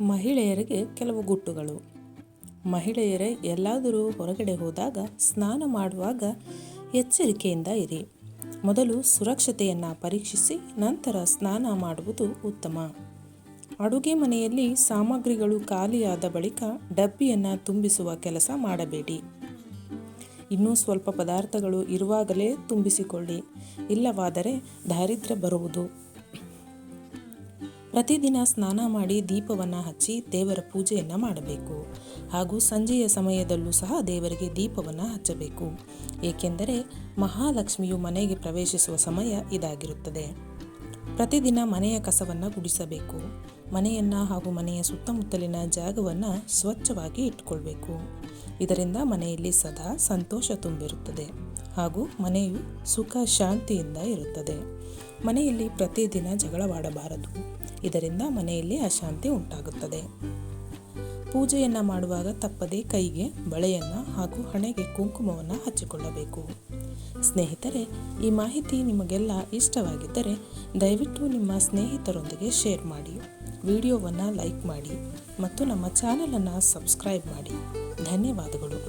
ಮಹಿಳೆಯರಿಗೆ ಕೆಲವು ಗುಟ್ಟುಗಳು. ಮಹಿಳೆಯರೇ, ಎಲ್ಲಾದರೂ ಹೊರಗಡೆ ಹೋದಾಗ ಸ್ನಾನ ಮಾಡುವಾಗ ಎಚ್ಚರಿಕೆಯಿಂದ ಇರಿ. ಮೊದಲು ಸುರಕ್ಷತೆಯನ್ನು ಪರೀಕ್ಷಿಸಿ, ನಂತರ ಸ್ನಾನ ಮಾಡುವುದು ಉತ್ತಮ. ಅಡುಗೆ ಮನೆಯಲ್ಲಿ ಸಾಮಗ್ರಿಗಳು ಖಾಲಿಯಾದ ಬಳಿಕ ಡಬ್ಬಿಯನ್ನು ತುಂಬಿಸುವ ಕೆಲಸ ಮಾಡಬೇಡಿ. ಇನ್ನೂ ಸ್ವಲ್ಪ ಪದಾರ್ಥಗಳು ಇರುವಾಗಲೇ ತುಂಬಿಸಿಕೊಳ್ಳಿ. ಇಲ್ಲವಾದರೆ ದಾರಿದ್ರ್ಯ ಬರುವುದು. ಪ್ರತಿದಿನ ಸ್ನಾನ ಮಾಡಿ ದೀಪವನ್ನು ಹಚ್ಚಿ ದೇವರ ಪೂಜೆಯನ್ನು ಮಾಡಬೇಕು. ಹಾಗೂ ಸಂಜೆಯ ಸಮಯದಲ್ಲೂ ಸಹ ದೇವರಿಗೆ ದೀಪವನ್ನು ಹಚ್ಚಬೇಕು. ಏಕೆಂದರೆ ಮಹಾಲಕ್ಷ್ಮಿಯು ಮನೆಗೆ ಪ್ರವೇಶಿಸುವ ಸಮಯ ಇದಾಗಿರುತ್ತದೆ. ಪ್ರತಿದಿನ ಮನೆಯ ಕಸವನ್ನು ಗುಡಿಸಬೇಕು. ಮನೆಯನ್ನು ಹಾಗೂ ಮನೆಯ ಸುತ್ತಮುತ್ತಲಿನ ಜಾಗವನ್ನು ಸ್ವಚ್ಛವಾಗಿ ಇಟ್ಕೊಳ್ಬೇಕು. ಇದರಿಂದ ಮನೆಯಲ್ಲಿ ಸದಾ ಸಂತೋಷ ತುಂಬಿರುತ್ತದೆ. ಹಾಗೂ ಮನೆಯು ಸುಖ, ಶಾಂತಿಯಿಂದ ಇರುತ್ತದೆ. ಮನೆಯಲ್ಲಿ ಪ್ರತಿದಿನ ಜಗಳವಾಡಬಾರದು. ಇದರಿಂದ ಮನೆಯಲ್ಲಿ ಅಶಾಂತಿ ಉಂಟಾಗುತ್ತದೆ. ಪೂಜೆಯನ್ನು ಮಾಡುವಾಗ ತಪ್ಪದೆ ಕೈಗೆ ಬಳೆಯನ್ನು ಹಾಗೂ ಹಣೆಗೆ ಕುಂಕುಮವನ್ನು ಹಚ್ಚಿಕೊಳ್ಳಬೇಕು. ಸ್ನೇಹಿತರೆ, ಈ ಮಾಹಿತಿ ನಿಮಗೆಲ್ಲ ಇಷ್ಟವಾಗಿದ್ದರೆ ದಯವಿಟ್ಟು ನಿಮ್ಮ ಸ್ನೇಹಿತರೊಂದಿಗೆ ಶೇರ್ ಮಾಡಿ, ವಿಡಿಯೋವನ್ನು ಲೈಕ್ ಮಾಡಿ ಮತ್ತು ನಮ್ಮ ಚಾನಲನ್ನು ಸಬ್ಸ್ಕ್ರೈಬ್ ಮಾಡಿ. ಧನ್ಯವಾದಗಳು.